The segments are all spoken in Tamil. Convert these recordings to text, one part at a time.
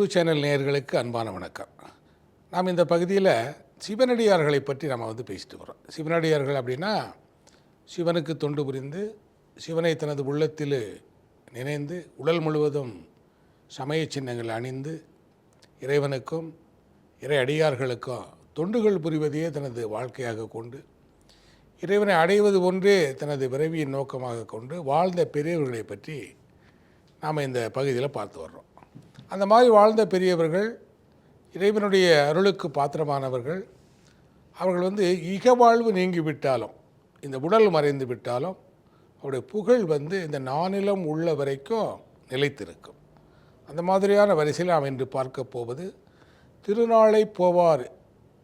குரு சேனல் நேயர்களுக்கு அன்பான வணக்கம். நாம் இந்த பகுதியில் சிவனடியார்களை பற்றி நம்ம வந்து பேசிட்டு வரோம் சிவனடியார்கள் அப்படின்னா சிவனுக்கு தொண்டு புரிந்து சிவனை தனது உள்ளத்தில் நினைந்து உடல் முழுவதும் சமய சின்னங்கள் அணிந்து இறைவனுக்கும் இறை அடியார்களுக்கும் தொண்டுகள் புரிவதையே தனது வாழ்க்கையாக கொண்டு இறைவனை அடைவது ஒன்றே தனது பிறவியின் நோக்கமாக கொண்டு வாழ்ந்த பெரியவர்களை பற்றி நாம் இந்த பகுதியில் பார்த்து வர்றோம். அந்த மாதிரி வாழ்ந்த பெரியவர்கள் இறைவனுடைய அருளுக்கு பாத்திரமானவர்கள் அவர்கள் வந்து இக வாழ்வு நீங்கிவிட்டாலும் இந்த உடல் மறைந்து விட்டாலும் அவருடைய புகழ் வந்து இந்த நானிலம் உள்ள வரைக்கும் நிலைத்திருக்கும். அந்த மாதிரியான வரிசையில் நாம் இன்று பார்க்க போவது திருநாளை போவார்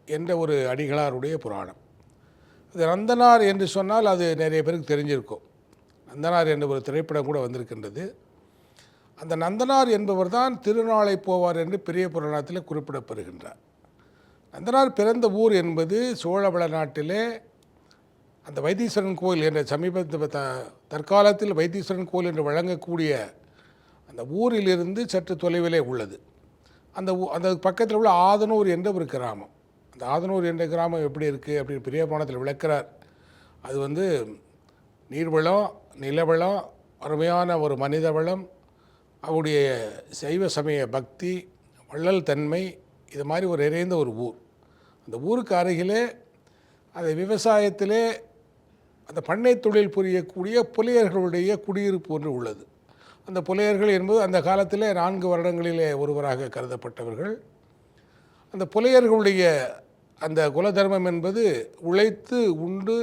என்ற ஒரு அடிகளாருடைய புராணம். அது நந்தனார் என்று சொன்னால் அது நிறைய பேருக்கு தெரிஞ்சிருக்கும். நந்தனார் என்ற ஒரு திரைப்படம் கூட வந்திருக்கின்றது. அந்த நந்தனார் என்பவர் தான் திருநாளை போவார் என்று பெரிய புராணத்தில் குறிப்பிடப்படுகின்றார். நந்தனார் பிறந்த ஊர் என்பது சோழவள நாட்டிலே அந்த வைத்தீஸ்வரன் கோயில் என்ற சமீபத்து த தற்காலத்தில் வைத்தீஸ்வரன் கோயில் என்று வழங்கக்கூடிய அந்த ஊரிலிருந்து சற்று தொலைவிலே உள்ளது. அந்த அந்த பக்கத்தில் உள்ள ஆதனூர் என்ற ஒரு கிராமம். அந்த ஆதனூர் என்ற கிராமம் எப்படி இருக்குது அப்படின்னு பெரிய புராணத்தில் விளக்கிறார். அது வந்து நீர்வளம் நிலவளம் அருமையான ஒரு மனித வளம் அவருடைய சைவ சமய பக்தி வள்ளல் தன்மை இது மாதிரி ஒரு நிறைந்த ஒரு ஊர். அந்த ஊருக்கு அருகிலே அந்த விவசாயத்திலே அந்த பண்ணை தொழில் புரியக்கூடிய புலையர்களுடைய குடியிருப்பு ஒன்று உள்ளது. அந்த புலையர்கள் என்பது அந்த காலத்திலே நான்கு வருடங்களிலே ஒருவராக கருதப்பட்டவர்கள். அந்த புலையர்களுடைய அந்த குலதர்மம் என்பது உழைத்து உண்டு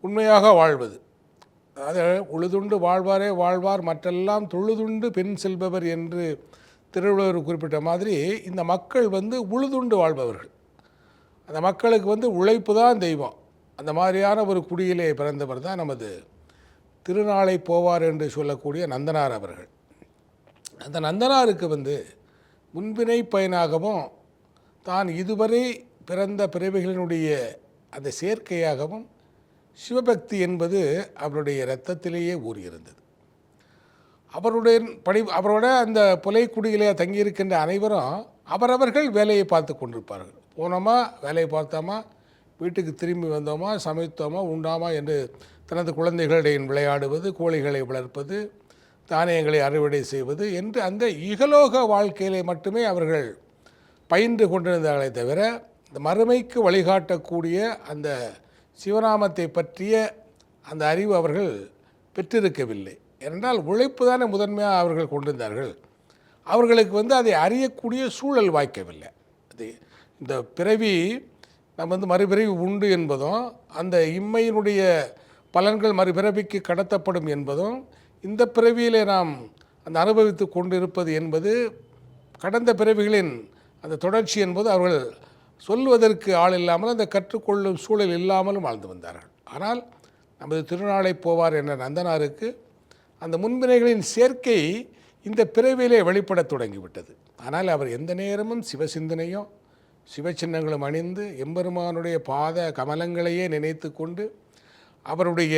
உண்மையாக வாழ்வது. அது உழுதுண்டு வாழ்வாரே வாழ்வார் மற்றெல்லாம் தொழுதுண்டு பெண் செல்பவர் என்று திருவள்ளுவர் குறிப்பிட்ட மாதிரி இந்த மக்கள் வந்து உழுதுண்டு வாழ்பவர்கள். அந்த மக்களுக்கு வந்து உழைப்பு தான் தெய்வம். அந்த மாதிரியான ஒரு குடியிலே பிறந்தவர் தான் நமது திருநாளை போவார் என்று சொல்லக்கூடிய நந்தனார் அவர்கள். அந்த நந்தனாருக்கு வந்து முன்பினை பயனாகவும் தான் இதுவரை பிறந்த பிறவிகளினுடைய அந்த சேர்க்கையாகவும் சிவபக்தி என்பது அவருடைய இரத்தத்திலேயே ஊறியிருந்தது. அவருடைய படி அவரோட அந்த புலைக்குடியிலே தங்கியிருக்கின்ற அனைவரும் அவரவர்கள் வேலையை பார்த்து கொண்டிருப்பார்கள். போனோமா வேலையை பார்த்தோமா வீட்டுக்கு திரும்பி வந்தோமா சமைத்தோமா உண்டாமா என்று தனது குழந்தைகளிடையே விளையாடுவது கோழிகளை வளர்ப்பது தானியங்களை அறுவடை செய்வது என்று அந்த இகலோக வாழ்க்கையிலே மட்டுமே அவர்கள் பயின்று கொண்டிருந்தார்களே தவிர இந்த மறுமைக்கு வழிகாட்டக்கூடிய அந்த சிவராமத்தை பற்றிய அந்த அறிவு அவர்கள் பெற்றிருக்கவில்லை. ஏனென்றால் உழைப்பு தானே முதன்மையாக அவர்கள் கொண்டிருந்தார்கள். அவர்களுக்கு வந்து அதை அறியக்கூடிய சூழல் வாய்க்கவில்லை. அது இந்த பிறவி நம்ம வந்து மறுபிறவி உண்டு என்பதும் அந்த இம்மையினுடைய பலன்கள் மறுபிறவிக்கு கடத்தப்படும் என்பதும் இந்த பிறவியிலே நாம் அந்த அனுபவித்து கொண்டிருப்பது என்பது கடந்த பிறவிகளின் அந்த தொடர்ச்சி என்பது அவர்கள் சொல்வதற்கு ஆள் இல்லாமல் அந்த கற்றுக்கொள்ளும் சூழல் இல்லாமலும் வாழ்ந்து வந்தார்கள். ஆனால் நமது திருநாளை போவார் என்ற நந்தனாருக்கு அந்த முன்பினைகளின் சேர்க்கை இந்த பிறவியிலே வெளிப்படத் தொடங்கிவிட்டது. ஆனால் அவர் எந்த நேரமும் சிவசிந்தனையும் சிவச்சின்னங்களும் அணிந்து எம்பெருமானுடைய பாத கமலங்களையே நினைத்து கொண்டு அவருடைய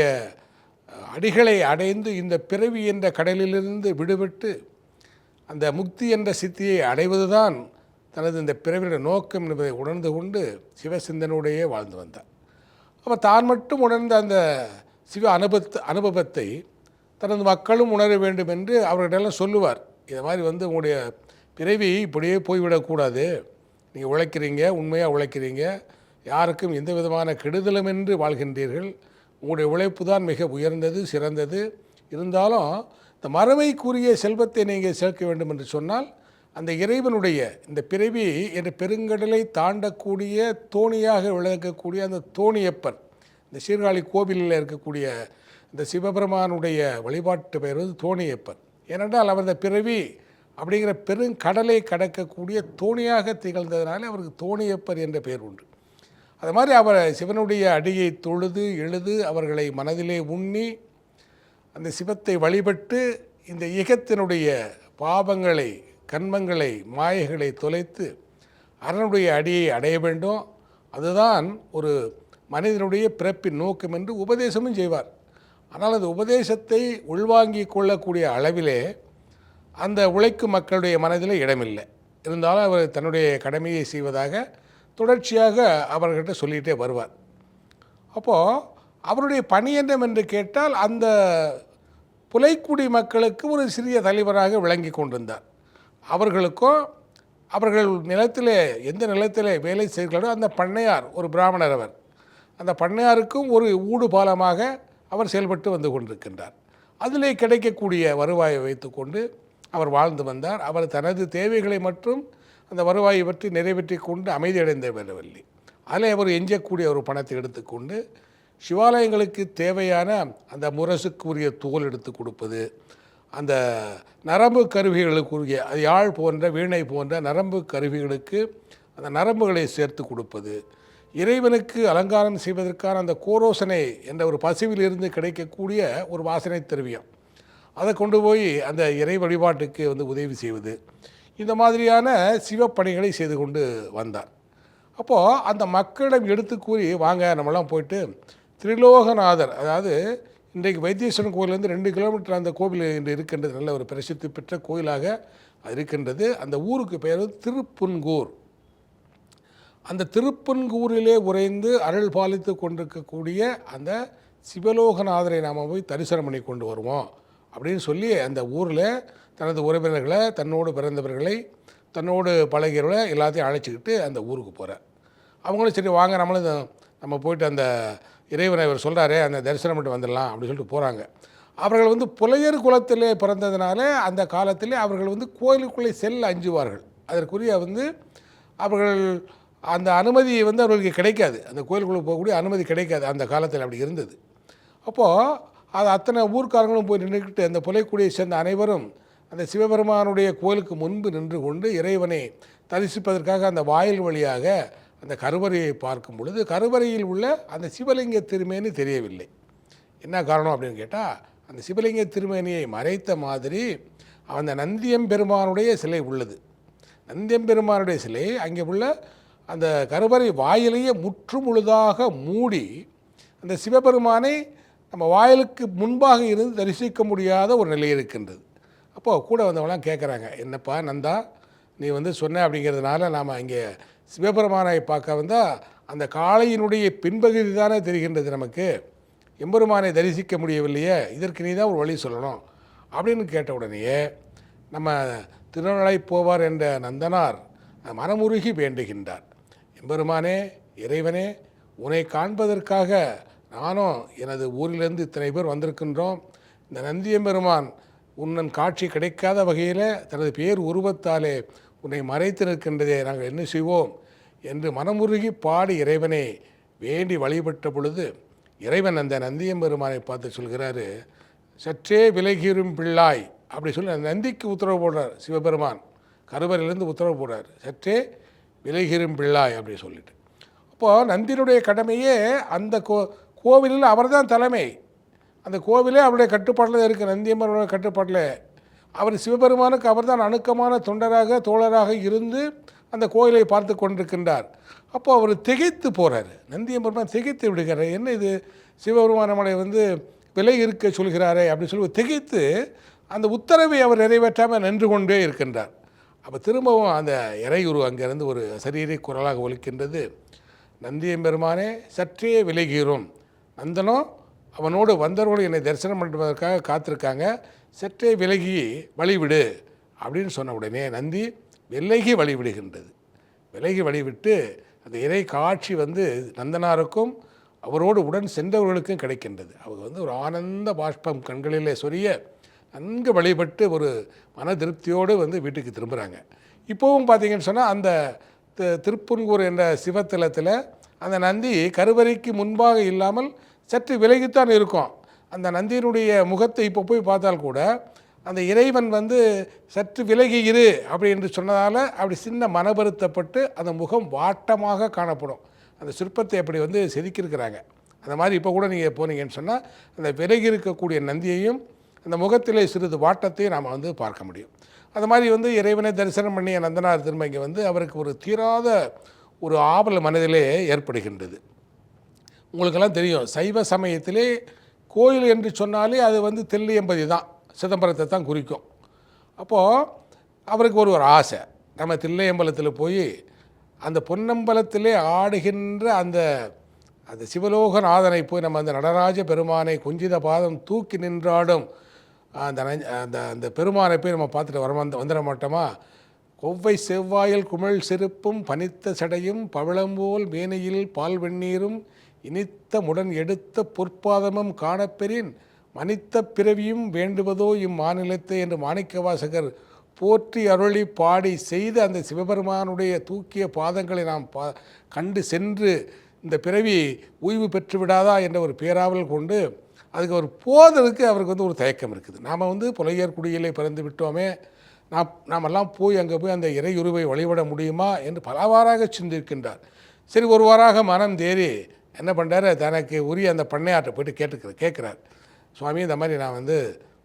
அடிகளை அடைந்து இந்த பிறவி என்ற கடலிலிருந்து விடுபட்டு அந்த முக்தி என்ற சித்தியை அடைவதுதான் தனது இந்த பிறவியுடைய நோக்கம் என்பதை உணர்ந்து கொண்டு சிவசிந்தனுடையே வாழ்ந்து வந்தார். அப்போ தான் மட்டும் உணர்ந்த அந்த சிவ அனுபத்து அனுபவத்தை தனது மக்களும் உணர வேண்டும் என்று அவர்களிடெல்லாம் சொல்லுவார். இதை மாதிரி வந்து உங்களுடைய பிறவி இப்படியே போய்விடக்கூடாது நீங்கள் உழைக்கிறீங்க உண்மையாக உழைக்கிறீங்க. யாருக்கும் எந்த விதமான கெடுதலுமின்றி வாழ்கின்றீர்கள். உங்களுடைய உழைப்பு தான் மிக உயர்ந்தது சிறந்தது. இருந்தாலும் இந்த மறுமைக்குரிய செல்வத்தை நீங்கள் சேர்க்க வேண்டும் என்று சொன்னால் அந்த இறைவனுடைய இந்த பிறவி என்ற பெருங்கடலை தாண்டக்கூடிய தோணியாக விளக்கக்கூடிய அந்த தோணியப்பர் இந்த சீர்காழி கோவிலில் இருக்கக்கூடிய இந்த சிவபெருமானுடைய வழிபாட்டு பெயர் வந்து தோணியப்பர் ஏனென்றால் அவரது பிறவி அப்படிங்கிற பெருங்கடலை கடக்கக்கூடிய தோணியாக திகழ்ந்ததுனால அவருக்கு தோணியப்பர் என்ற பெயர் உண்டு. அது மாதிரி அவர் சிவனுடைய அடியை தொழுது எழுது அவர்களை மனதிலே உண்ணி அந்த சிவத்தை வழிபட்டு இந்த இகத்தினுடைய பாவங்களை கண்மங்களை மாயைகளை தொலைத்து அரணுடைய அடியை அடைய வேண்டும். அதுதான் ஒரு மனிதனுடைய பிறப்பின் நோக்கம் என்று உபதேசமும் செய்வார். ஆனால் அந்த உபதேசத்தை உள்வாங்கிக் கொள்ளக்கூடிய அளவிலே அந்த உழைக்கும் மக்களுடைய மனதில் இடமில்லை. இருந்தாலும் அவர் தன்னுடைய கடமையை செய்வதாக தொடர்ச்சியாக அவர்கிட்ட சொல்லிகிட்டே வருவார். அப்போது அவருடைய பணி என்று கேட்டால் அந்த புலைக்குடி மக்களுக்கு ஒரு சிறிய தலைவராக விளங்கி கொண்டிருந்தார். அவர்களுக்கும் அவர்கள் நிலத்திலே எந்த நிலத்திலே வேலை செய்கிறாரோ அந்த பண்ணையார் ஒரு பிராமணர் அவர் அந்த பண்ணையாருக்கும் ஒரு ஊடு பாலமாக அவர் செயல்பட்டு வந்து கொண்டிருக்கின்றார். அதிலே கிடைக்கக்கூடிய வருவாயை வைத்துக்கொண்டு அவர் வாழ்ந்து வந்தார். அவர் தனது தேவைகளை மற்றும் அந்த வருவாயை பற்றி நிறைவேற்றி கொண்டு அமைதியடைந்த வரவில்லை அதில் அவர் எஞ்சக்கூடிய ஒரு பணத்தை எடுத்துக்கொண்டு சிவாலயங்களுக்கு தேவையான அந்த முரசுக்குரிய தோல் எடுத்து கொடுப்பது அந்த நரம்பு கருவிகளுக்குரிய அது யாழ் போன்ற வீணை போன்ற நரம்பு கருவிகளுக்கு அந்த நரம்புகளை சேர்த்து கொடுப்பது. இறைவனுக்கு அலங்காரம் செய்வதற்கான அந்த கோரோசனை என்ற ஒரு பசுவிலிருந்து கிடைக்கக்கூடிய ஒரு வாசனை திரவியம். அதை கொண்டு போய் அந்த இறை வழிபாட்டுக்கு வந்து உதவி செய்வது. இந்த மாதிரியான சிவப்பணிகளை செய்து கொண்டு வந்தார். அப்போது அந்த மக்களிடம் எடுத்து கூறி வாங்க நம்மலாம் போயிட்டு திரிலோகநாதர் அதாவது இன்றைக்கு வைத்தீஸ்வரன் கோயிலேருந்து ரெண்டு கிலோமீட்டர் அந்த கோவில் இன்று இருக்கின்றது. நல்ல ஒரு பிரசித்தி பெற்ற கோயிலாக அது இருக்கின்றது. அந்த ஊருக்கு பெயர் திருப்புன்கூர். அந்த திருப்பன்கூரிலே உறைந்து அருள் பாலித்து கொண்டிருக்கக்கூடிய அந்த சிவலோகநாதரை நாம் போய் தரிசனம் பண்ணி கொண்டு வருவோம். அப்படின்னு சொல்லி அந்த ஊரில் தனது உறவினர்களை தன்னோடு பிறந்தவர்களை தன்னோடு பழகிறவர்களை எல்லாத்தையும் அழைச்சிக்கிட்டு அந்த ஊருக்கு போகிறேன் அவங்களும் சரி வாங்க நம்மளும் நம்ம போயிட்டு அந்த இறைவனை இவர் சொல்கிறாரே அந்த தரிசனம் மட்டும் வந்துடலாம் அப்படின்னு சொல்லிட்டு போகிறாங்க அவர்கள் வந்து புலையர் குலத்திலே பிறந்ததுனால அந்த காலத்திலே அவர்கள் வந்து கோயிலுக்குள்ளே செல்ல அஞ்சுவார்கள். அதற்குரிய வந்து அவர்கள் அந்த அனுமதி வந்து அவர்களுக்கு கிடைக்காது. அந்த கோயிலுக்குள்ளே போகக்கூடிய அனுமதி கிடைக்காது. அந்த காலத்தில் அப்படி இருந்தது. அப்போது அது அத்தனை ஊர்க்காரங்களும் போய் நின்றுக்கிட்டு அந்த புலைக்குடியை சேர்ந்த அனைவரும் அந்த சிவபெருமானுடைய கோயிலுக்கு முன்பு நின்று கொண்டு இறைவனை தரிசிப்பதற்காக அந்த வாயில் வழியாக அந்த கருவறையை பார்க்கும் பொழுது கருவறையில் உள்ள அந்த சிவலிங்க திருமேனி தெரியவில்லை. என்ன காரணம் அப்படின்னு கேட்டால் அந்த சிவலிங்க திருமேனியை மறைத்த மாதிரி அந்த நந்தியம்பெருமானுடைய சிலை உள்ளது. நந்தியம்பெருமானுடைய சிலை அங்கே உள்ள அந்த கருவறை வாயிலையே முற்று முழுதாக மூடி அந்த சிவபெருமானை நம்ம வாயிலுக்கு முன்பாக இருந்து தரிசிக்க முடியாத ஒரு நிலை இருக்கின்றது. அப்போது கூட வந்தவங்களாம் கேட்குறாங்க என்னப்பா நந்தா நீ வந்து சொன்ன அப்படிங்கிறதுனால நாம் இங்கே சிவபெருமானை பார்க்க வந்தால் அந்த காளையினுடைய பின்பகுதி தானே தெரிகின்றது நமக்கு. எம்பெருமானை தரிசிக்க முடியவில்லையே இதற்கு நீ தான் ஒரு வழி சொல்லணும் அப்படின்னு கேட்ட உடனேயே நம்ம திருநலை போவார் என்ற நந்தனார் மனமுருகி வேண்டுகின்றார். எம்பெருமானே இறைவனே உன்னை காண்பதற்காக நானும் எனது ஊரிலிருந்து இத்தனை பேர் வந்திருக்கின்றோம். இந்த நந்தியம்பெருமான் உன்னன் காட்சி கிடைக்காத வகையில் தனது பேர் உருவத்தாலே உன்னை மறைத்து நிற்கின்றதே நாங்கள் என்ன செய்வோம்? என்று மனமுருகி பாடி இறைவனை வேண்டி வழிபட்ட பொழுது இறைவன் அந்த நந்தியம்பெருமானை பார்த்து சொல்கிறாரு சற்றே விலகிரும் பிள்ளாய் அப்படி சொல்லி அந்த நந்திக்கு உத்தரவு போடுறார் சிவபெருமான். கருவறையிலேருந்து உத்தரவு போடுறார் சற்றே விலகிரும் பிள்ளாய் அப்படி சொல்லிட்டு. அப்போது நந்தினுடைய கடமையே அந்த கோ கோவிலில் அவர்தான் தலைமை. அந்த கோவிலே அவருடைய கட்டுப்பாட்டில் இருக்குது நந்தியம்மனோட கட்டுப்பாட்டில். அவர் சிவபெருமானுக்கு அவர்தான் அணுக்கமான தொண்டராக தோழராக இருந்து அந்த கோயிலை பார்த்து கொண்டிருக்கின்றார். அப்போது அவர் திகைத்து போகிறார் நந்தியம்பெருமான் திகைத்து விடுகிறார் என்ன இது? சிவபெருமான் நம்மளை வந்து விலை இருக்க சொல்கிறாரே அப்படின்னு சொல்லி திகைத்து அந்த உத்தரவை அவர் நிறைவேற்றாமல் நின்று கொண்டே இருக்கின்றார். அப்போ திரும்பவும் அந்த இறையுரு அங்கேருந்து ஒரு சரீரை குரலாக ஒலிக்கின்றது. நந்தியம்பெருமானே சற்றே விலகிறோம் நந்தனும் அவனோடு வந்தவர்களும் என்னை தரிசனம் பண்ணுவதற்காக காத்திருக்காங்க. சற்றே விலகி வழிவிடு அப்படின்னு சொன்ன உடனே நந்தி விலகி வழிவிடுகின்றது. விலகி வழிவிட்டு அந்த இறை காட்சி வந்து நந்தனாருக்கும் அவரோடு உடன் சென்றவர்களுக்கும் கிடைக்கின்றது. அவங்க வந்து ஒரு ஆனந்த பாஷ்பம் கண்களிலே சொரிய நன்கு வழிபட்டு ஒரு மன திருப்தியோடு வந்து வீட்டுக்கு திரும்புகிறாங்க இப்போவும் பார்த்தீங்கன்னு சொன்னால் அந்த திருப்புன்கூர் என்ற சிவத்தலத்தில் அந்த நந்தி கருவறைக்கு முன்பாக இல்லாமல் சற்று விலகித்தான் இருக்கும். அந்த நந்தியினுடைய முகத்தை இப்போ போய் பார்த்தால் கூட அந்த இறைவன் வந்து சற்று விலகி இரு அப்படி என்று சொன்னதால் அப்படி சின்ன மனபருத்தப்பட்டு அந்த முகம் வாட்டமாக காணப்படும். அந்த சிற்பத்தை அப்படி வந்து செதுக்கியிருக்கிறாங்க. அந்த மாதிரி இப்போ கூட நீங்கள் போனீங்கன்னு சொன்னால் அந்த விலகி இருக்கக்கூடிய நந்தியையும் அந்த முகத்திலே சிறிது வாட்டத்தையும் நாம் வந்து பார்க்க முடியும். அது மாதிரி வந்து இறைவனை தரிசனம் பண்ணிய நந்தனார் திரும்ப இங்கே வந்து அவருக்கு ஒரு தீராத ஒரு ஆவல் மனதிலே ஏற்படுகின்றது. உங்களுக்கெல்லாம் தெரியும் சைவ சமயத்திலே கோயில் என்று சொன்னாலே அது வந்து தெல்லியம்பதி தான். சிதம்பரத்தை தான் குறிக்கும். அப்போது அவருக்கு ஒரு ஒரு ஆசை. நம்ம தில்லையம்பலத்தில் போய் அந்த பொன்னம்பலத்திலே ஆடுகின்ற அந்த அந்த சிவலோகநாதனை போய் நம்ம அந்த நடராஜ பெருமானை குஞ்சித பாதம் தூக்கி நின்றாடும் அந்த அந்த அந்த பெருமானை போய் நம்ம பார்த்துட்டு வர வந்து வந்துட மாட்டோமா? கொவ்வை செவ்வாயில் குமிழ் செருப்பும் பனித்த சடையும் பவளம்போல் மேனையில் பால் வெந்நீரும் இனித்த முடன் எடுத்த பொற்பாதமும் காணப்பெறின் மனித்த பிறவியும் வேண்டுவதோ இம்மாநிலத்தை என்று மாணிக்கவாசகர் போற்றி அருளி பாடி செய்து அந்த சிவபெருமானுடைய தூக்கிய பாதங்களை நாம் பா கண்டு சென்று இந்த பிறவி ஓய்வு பெற்று விடாதா என்ற ஒரு பேராவல் கொண்டு அதுக்கு அவர் போதலுக்கு அவருக்கு வந்து ஒரு தயக்கம் இருக்குது. நாம் வந்து புலையர் குடியிலே பிறந்து விட்டோமே நாம் நாமெல்லாம் போய் அங்கே போய் அந்த இறையுருவை வழிபட முடியுமா என்று பலவாறாக சிந்திருக்கின்றார் சரி ஒரு வாராக மனம் தேறி என்ன பண்ணுறாரு தனக்கு உரிய அந்த பண்ணையாற்றை போயிட்டு கேட்டுக்கிற கேட்குறார். சுவாமி இந்த மாதிரி நான் வந்து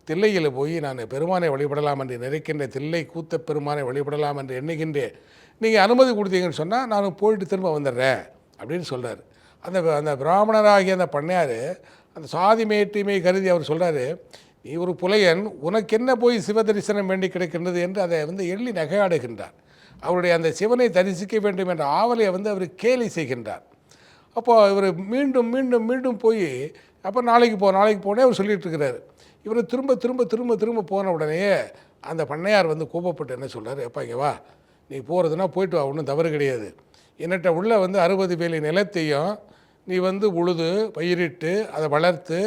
தில்லையில் போய் நான் பெருமானை வழிபடலாம் என்று நினைக்கின்ற தில்லை கூத்த பெருமானை வழிபடலாம் என்று எண்ணுகின்றேன். நீங்கள் அனுமதி கொடுத்தீங்கன்னு சொன்னால் நான் போயிட்டு திரும்ப வந்துடுறேன் அப்படின்னு சொல்கிறார் அந்த அந்த பிராமணராகிய அந்த பண்ணையார் அந்த சாதி மேட்டிமை கருதி அவர் சொல்கிறாரு நீ ஒரு புலையன் உனக்கு என்ன போய் சிவ தரிசனம் வேண்டி கிடைக்கின்றது? என்று அதை வந்து எள்ளி நகையாடுகின்றார். அவருடைய அந்த சிவனை தரிசிக்க வேண்டும் என்ற ஆவலை வந்து அவர் கேலி செய்கின்றார். அப்போ இவர் மீண்டும் மீண்டும் மீண்டும் போய் அப்போ நாளைக்கு போ நாளைக்கு போனே அவர் சொல்லிட்டு இருக்கிறாரு இவர் திரும்ப திரும்ப திரும்ப திரும்ப போன உடனேயே அந்த பண்ணையார் வந்து கோபப்பட்டு என்ன சொல்கிறார் எப்பா இங்கே வா. நீ போகிறதுனா போயிட்டு வா ஒன்றும் தவறு கிடையாது. என்னட்ட உள்ளே வந்து அறுபது வேலி நிலத்தையும் நீ வந்து உழுது பயிரிட்டு அதை வளர்த்து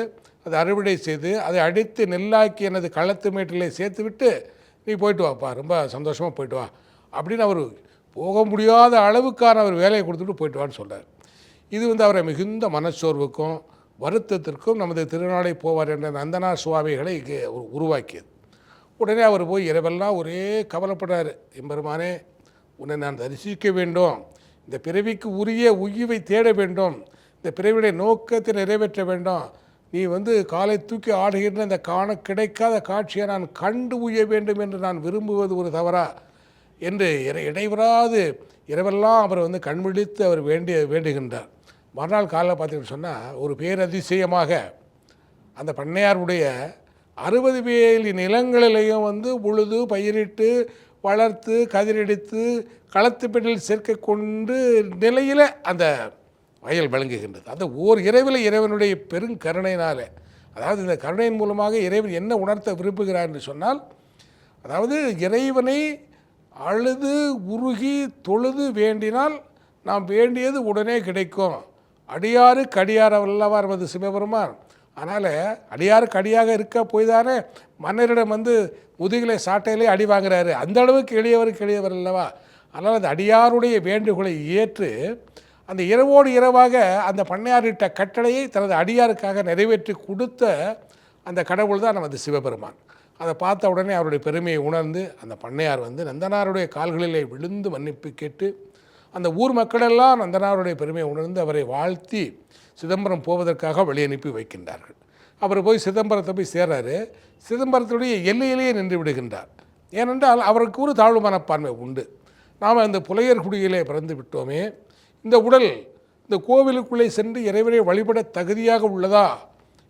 அதை அறுவடை செய்து அதை அடித்து நெல்லாக்கி எனது களத்து மேட்டிலே சேர்த்து விட்டு நீ போயிட்டு வாப்பா ரொம்ப சந்தோஷமாக போயிட்டு வா. அப்படின்னு அவர் போக முடியாத அளவுக்கான அவர் வேலையை கொடுத்துட்டு போயிட்டு வான்னு சொல்கிறார் இது வந்து அவரை மிகுந்த மனச்சோர்வுக்கும் வருத்தத்திற்கும் நமது திருநாளை போவார் என்ற நந்தனா சுவாமிகளை இங்கே உருவாக்கியது. உடனே அவர் போய் இரவெல்லாம் ஒரே கவலைப்படுறாரு. எம்பெருமானே உன்னை நான் தரிசிக்க வேண்டும். இந்த பிறவிக்கு உரிய உயிவை தேட வேண்டும். இந்த பிறவியுடைய நோக்கத்தை நிறைவேற்ற வேண்டும். நீ வந்து காலை தூக்கி ஆடுகின்ற இந்த காண கிடைக்காத காட்சியை நான் கண்டு உய்ய வேண்டும் என்று நான் விரும்புவது ஒரு தவறா? என்று இறை இடைவராது இரவெல்லாம் அவர் வந்து கண்விழித்து அவர் வேண்டிய வேண்டுகின்றார். மறுநாள் காலைல பார்த்தீங்கன்னு சொன்னால் ஒரு பேரதிசயமாக அந்த பண்ணையாருடைய அறுபது வேலி நிலங்களிலையும் வந்து உழுது பயிரிட்டு வளர்த்து கதிரெடுத்து களத்துப்பெட்டில் சேர்க்க கொண்டு நிலையில் அந்த வயல் விளங்குகின்றது. அந்த ஓர் இரவில் இறைவனுடைய பெருங்கருணையினால் அதாவது இந்த கருணையின் மூலமாக இறைவன் என்ன உணர்த்த விரும்புகிறார் என்று சொன்னால் அதாவது இறைவனை அழுது உருகி தொழுது வேண்டினால் நாம் வேண்டியது உடனே கிடைக்கும். அடியாறு அடியார் அல்லவா நமது சிவபெருமான். அதனால் அடியாருக்கு அடியாக இருக்க போய் தானே மன்னரிடம் வந்து முதுகிலே சாட்டையிலே அடி வாங்குறாரு. அந்த அளவுக்கு எளியவருக்கு எளியவர் அல்லவா? அதனால் அந்த அடியாருடைய வேண்டுகோளை ஏற்று அந்த இரவோடு இரவாக அந்த பண்ணையாரிட்ட கட்டளையை தனது அடியாருக்காக நிறைவேற்றி கொடுத்த அந்த கடவுள் தான் நமது சிவபெருமான். அதை பார்த்த உடனே அவருடைய பெருமையை உணர்ந்து அந்த பண்ணையார் வந்து நந்தனாருடைய கால்களிலே விழுந்து மன்னிப்பு கேட்டு அந்த ஊர் மக்களெல்லாம் நந்தனாருடைய பெருமையை உணர்ந்து அவரை வாழ்த்தி சிதம்பரம் போவதற்காக வழியனுப்பி வைக்கின்றார்கள். அவர் போய் சிதம்பரத்தை போய் சேர்றாரு. சிதம்பரத்துடைய எல்லையிலேயே நின்று விடுகின்றார். ஏனென்றால் அவருக்கு ஒரு தாழ்வு மனப்பான்மை உண்டு. நாம் இந்த புலையர் குடியிலே பிறந்து விட்டோமே இந்த உடல் இந்த கோவிலுக்குள்ளே சென்று இறைவனை வழிபட தகுதியாக உள்ளதா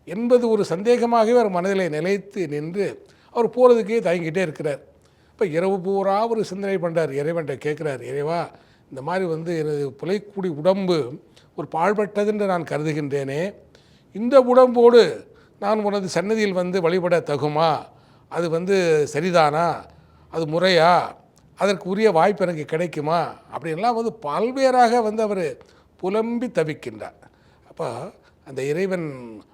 என்பது ஒரு சந்தேகமாகவே அவர் மனதிலே நிலைத்து நின்று அவர் போகிறதுக்கே தயங்கிட்டே இருக்கிறார். இப்போ இரவு பூரா ஒரு சிந்தனை பண்ணுறார் இறைவன்கிட்ட கேட்குறார் இறைவா இந்த மாதிரி வந்து எனது புலைக்கூடி உடம்பு ஒரு பாழ்பட்டதென்று நான் கருதுகின்றேனே இந்த உடம்போடு நான் உனது சன்னதியில் வந்து வழிபட தகுமா? அது வந்து சரிதானா? அது முறையா? அதற்கு உரிய வாய்ப்பு எனக்கு கிடைக்குமா? அப்படின்லாம் வந்து பல்வேறாக வந்து அவர் புலம்பி தவிக்கின்றார். அப்போ அந்த இறைவன்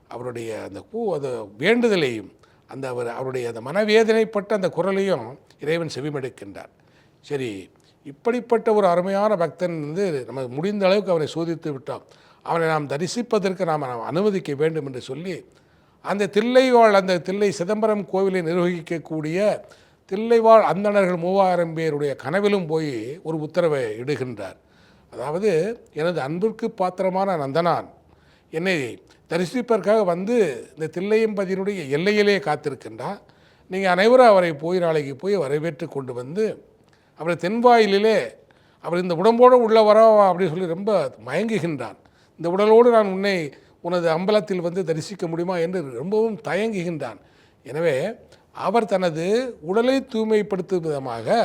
அவருடைய அந்த பூ அந்த வேண்டுதலையும் அந்த அவர் அவருடைய அந்த மனவேதனைப்பட்ட அந்த குரலையும் இறைவன் செவிமெடுக்கின்றார். சரி இப்படிப்பட்ட ஒரு அருமையான பக்தன் வந்து நம்ம முடிந்த அளவுக்கு அவனை சோதித்து விட்டோம் அவனை நாம் தரிசிப்பதற்கு நாம் நாம் அனுமதிக்க வேண்டும் என்று சொல்லி அந்த தில்லைவாழ் அந்த தில்லை சிதம்பரம் கோவிலை நிர்வகிக்கக்கூடிய தில்லைவாழ் அந்தணர்கள் மூவாயிரம் பேருடைய கனவிலும் போய் ஒரு உத்தரவை இடுகின்றார். அதாவது எனது அன்பிற்கு பாத்திரமான நந்தனான் என்னை தரிசிப்பதற்காக வந்து இந்த தில்லையம்பதியினுடைய எல்லையிலே காத்திருக்கின்றான். நீங்கள் அனைவரும் அவரை போய் நாளைக்கு போய் வரவேற்று கொண்டு வந்து அவரை தென்வாயிலே அவர் இந்த உடம்போடு உள்ள வரவா அப்படின்னு சொல்லி ரொம்ப மயங்குகின்றான். இந்த உடலோடு நான் உன்னை உனது அம்பலத்தில் வந்து தரிசிக்க முடியுமா என்று ரொம்பவும் தயங்குகின்றான். எனவே அவர் தனது உடலை தூய்மைப்படுத்தும் விதமாக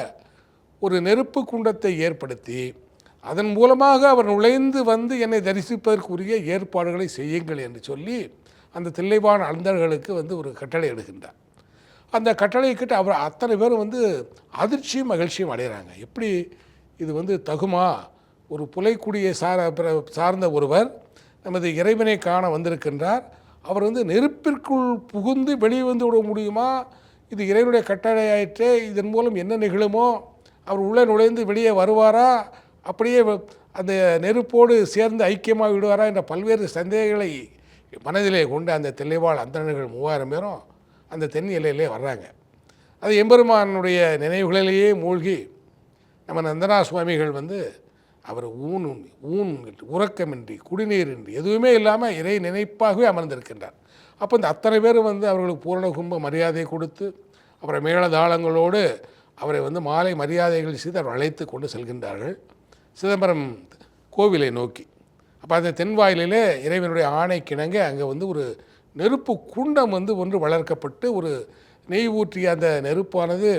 ஒரு நெருப்பு குண்டத்தை ஏற்படுத்தி அதன் மூலமாக அவர் நுழைந்து வந்து என்னை தரிசிப்பதற்குரிய ஏற்பாடுகளை செய்யுங்கள் என்று சொல்லி அந்த தில்லைவான அந்தர்களுக்கு வந்து ஒரு கட்டளை எடுக்கின்றார் அந்த கட்டளை கிட்ட அவர் அத்தனை பேரும் வந்து அதிர்ச்சியும் மகிழ்ச்சியும் அடைகிறாங்க. எப்படி இது வந்து தகுமா? ஒரு புலைக்குடியை சார பிற- சார்ந்த ஒருவர் நமது இறைவனை காண வந்திருக்கின்றார். அவர் வந்து நெருப்பிற்குள் புகுந்து வெளியே வந்து விட முடியுமா? இது இறைவனுடைய கட்டளையாயிற்றே இதன் மூலம் என்ன நிகழுமோ? அவர் உள்ளே நுழைந்து வெளியே வருவாரா? அப்படியே அந்த நெருப்போடு சேர்ந்து ஐக்கியமாக விடுவாரா என்ற பல்வேறு சந்தேகங்களை மனதிலே கொண்டு அந்த தெளிவாள் அந்தணர்கள் மூவாயிரம் பேரும் அந்த தென் எல்லையிலே வர்றாங்க. அது எம்பெருமானுடைய நினைவுகளிலேயே மூழ்கி நம்ம நந்தனா சுவாமிகள் வந்து அவர் ஊன் ஊன் உறக்கமின்றி குடிநீரின்றி எதுவுமே இல்லாமல் இறை நினைப்பாகவே அமர்ந்திருக்கின்றார். அப்போ இந்த அத்தனை பேரும் வந்து அவர்களுக்கு பூரண கும்ப மரியாதை கொடுத்து அப்புறம் மேளதாளங்களோடு அவரை வந்து மாலை மரியாதைகள் செய்து அவர் அழைத்து கொண்டு செல்கின்றார்கள். சிதம்பரம் கோவிலை நோக்கி. அப்போ அந்த தென்வாயிலே இறைவனுடைய ஆணை கிணங்க அங்கே வந்து ஒரு நெருப்பு குண்டம் வந்து ஒன்று வளர்க்கப்பட்டு ஒரு நெய் ஊற்றிய அந்த நெருப்பானது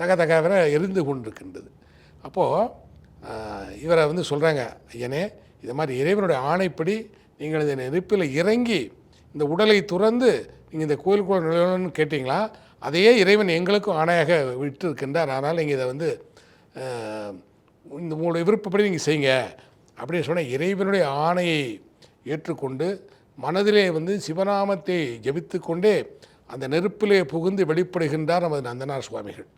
தகதகவர எரிந்து கொண்டிருக்கின்றது. அப்போது இவரை வந்து சொல்கிறாங்க ஐயனே இது மாதிரி இறைவனுடைய ஆணைப்படி நீங்கள் இந்த நெருப்பில் இறங்கி இந்த உடலை துறந்து நீங்கள் இந்த கோயிலுக்குள்ள நுழையணும்னு கேட்டிங்களா? அதையே இறைவன் எங்களுக்கும் ஆணையாக விட்டிருக்கின்றார். அதனால் நீங்கள் இதை வந்து இந்த உங்களுடைய விருப்பப்படி நீங்கள் செய்யுங்க. அப்படின்னு சொன்ன இறைவனுடைய ஆணையை ஏற்றுக்கொண்டு மனதிலே வந்து சிவநாமத்தை ஜபித்து கொண்டே அந்த நெருப்பிலே புகுந்து வெளிப்படுகின்றார் நமது நந்தனார் சுவாமிகள்.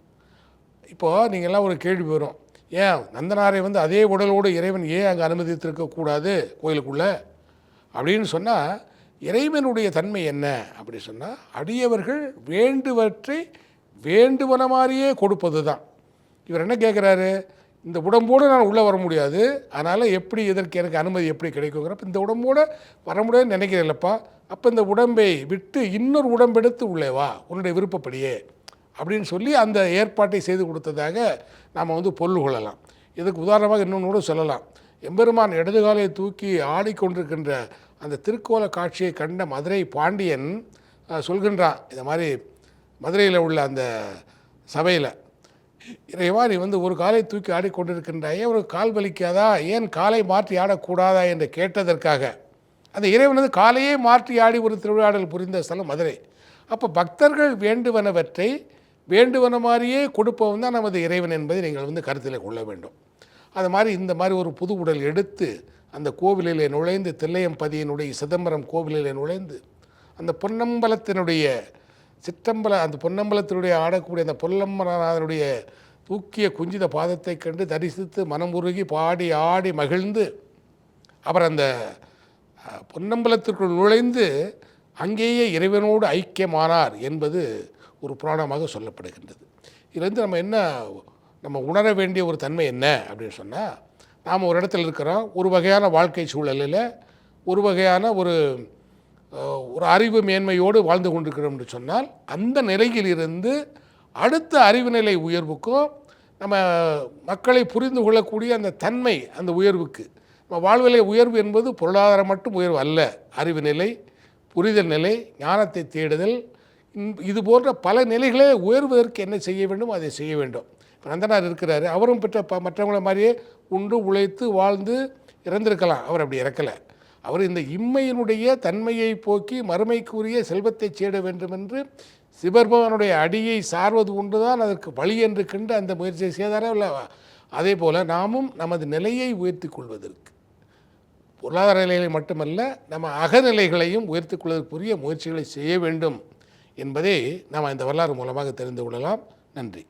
இப்போது நீங்கள்லாம் ஒரு கேள்வி வரும் ஏன் நந்தனாரை வந்து அதே உடலோடு இறைவன் ஏன் அங்கே அனுமதித்திருக்கக்கூடாது கோயிலுக்குள்ளே? அப்படின்னு சொன்னால் இறைவனுடைய தன்மை என்ன? அப்படி சொன்னால் அடியவர்கள் வேண்டுவற்றை வேண்டுவன மாதிரியே கொடுப்பது தான் இவர் என்ன கேட்குறாரு இந்த உடம்போடு நான் உள்ளே வர முடியாது. அதனால் எப்படி இதற்கு எனக்கு அனுமதி எப்படி கிடைக்குங்கிறப்ப இந்த உடம்போடு வர முடியாதுன்னு நினைக்கிறேன் இல்லைப்பா. அப்போ இந்த உடம்பை விட்டு இன்னொரு உடம்பெடுத்து உள்ளே வா. உன்னுடைய விருப்பப்படியே. அப்படின்னு சொல்லி அந்த ஏற்பாட்டை செய்து கொடுத்ததாக நாம் வந்து பொருள் கொள்ளலாம். இதுக்கு உதாரணமாக இன்னொன்று கூட சொல்லலாம். எம்பெருமான் இடதுகாலை தூக்கி ஆடிக்கொண்டிருக்கின்ற அந்த திருக்கோல காட்சியை கண்ட மதுரை பாண்டியன் சொல்கின்றான். இந்த மாதிரி மதுரையில் உள்ள அந்த சபையில் இறைவா நீ வந்து ஒரு காலை தூக்கி ஆடிக்கொண்டிருக்கின்றாயே ஒரு கால் வலிக்காதா? ஏன் காலை மாற்றி ஆடக்கூடாதா என்று கேட்டதற்காக. அந்த இறைவன் வந்து காலையே மாற்றி ஆடி ஒரு திருவிழாடல் புரிந்த ஸ்தலம் மதுரை. அப்போ பக்தர்கள் வேண்டுவனவற்றை வேண்டுவன மாதிரியே கொடுப்பவன் தான் நமது இறைவன் என்பதை நீங்கள் வந்து கருத்தில் கொள்ள வேண்டும். அது மாதிரி இந்த மாதிரி ஒரு புது உடல் எடுத்து அந்த கோவிலிலே நுழைந்து தில்லையம்பதியினுடைய சிதம்பரம் கோவிலிலே நுழைந்து அந்த பொன்னம்பலத்தினுடைய சிற்றம்பல அந்த பொன்னம்பலத்தினுடைய ஆடக்கூடிய அந்த பொல்லம்பலநாதனுடைய தூக்கிய குஞ்சித பாதத்தை கண்டு தரிசித்து மனம் உருகி பாடி ஆடி மகிழ்ந்து அவர் அந்த பொன்னம்பலத்திற்குள் நுழைந்து அங்கேயே இறைவனோடு ஐக்கியமானார் என்பது ஒரு புராணமாக சொல்லப்படுகின்றது. இதுலேருந்து நம்ம என்ன நம்ம உணர வேண்டிய ஒரு தன்மை என்ன அப்படின்னு சொன்னால் நாம் ஒரு இடத்துல இருக்கிறோம் ஒரு வகையான வாழ்க்கை சூழலில் ஒரு வகையான ஒரு ஒரு அறிவு மேன்மையோடு வாழ்ந்து கொண்டிருக்கிறோம் என்று சொன்னால் அந்த நிலையில் இருந்து அடுத்த அறிவு நிலை உயர்வுக்கும் நம்ம மக்களை புரிந்து கொள்ளக்கூடிய அந்த தன்மை அந்த உயர்வுக்கு நம்ம வாழ்விலை உயர்வு என்பது பொருளாதாரம் மட்டும் உயர்வு அல்ல. அறிவு நிலை புரிதல் நிலை ஞானத்தை தேடுதல் இது போன்ற பல நிலைகளை உயர்வதற்கு என்ன செய்ய வேண்டும்? அதை செய்ய வேண்டும். இப்போ நந்தனார் இருக்கிறாரு. அவரும் பெற்ற ப மற்றவங்கள மாதிரியே உண்டு உழைத்து வாழ்ந்து இறந்திருக்கலாம். அவர் அப்படி இறக்கலை. அவர் இந்த இம்மையினுடைய தன்மையை போக்கி மறுமைக்குரிய செல்வத்தை சேட வேண்டும் என்று சிவபெருமானுடைய அடியை சார்வது உண்டுதான் அதற்கு வழி என்று கண்டு அந்த முயற்சியை செய்தாரே அல்லவா? அதே போல் நாமும் நமது நிலையை உயர்த்தி கொள்வதற்கு பொருளாதார நிலைகளை மட்டுமல்ல நம்ம அகநிலைகளையும் உயர்த்தி கொள்வதற்குரிய முயற்சிகளை செய்ய வேண்டும் என்பதை நாம் இந்த வரலாறு மூலமாக தெரிந்து கொள்ளலாம். நன்றி.